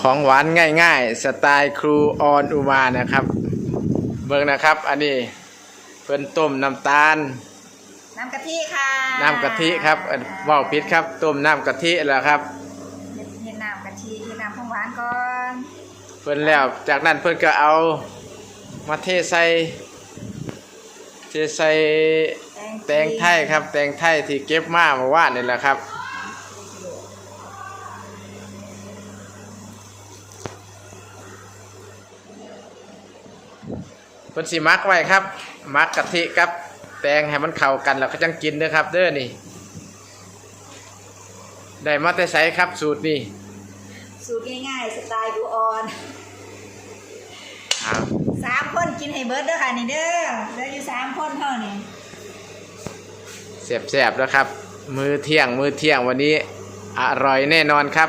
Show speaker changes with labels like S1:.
S1: ของหวานง่ายๆ สไตล์ครูออนอุมานะครับ เบิ่งนะครับ อันนี้เพิ่นต้มน้ำตาล
S2: น้ำกะทิค่ะ
S1: น้ำกะทิครับเอ่อเว้าวพิษครับ ต้มน้ำกะทิแล้วครับ
S2: เฮ็ดเฮ็ดน้ำกะทิเฮ็ดน้ำของหวานก่อน
S1: เพิ่นแล้วจากนั้นเพิ่นก็เอามาเทใส่เทใส่แตงไทยครับ แตงไทยที่เก็บมาเมื่อวานนี่แหละครับ เพิ่นสิมักไว้ครับมักกะทิกับแตงให้มันเข้ากันแล้วก็จังกินเด้อครับ เด้อนี่ ได้มาแต่ไสครับสูตรนี้
S2: สูตรง่ายๆสไตล์ดูออน
S1: ครับ
S2: สามคนกินให้เบิร์ดเด้อค่ะนี่เด้อเหลืออยู่สามคนเท่านี้
S1: แสบๆแล้วครับ มือเที่ยงมือเที่ยงวันนี้ อร่อยแน่นอนครับ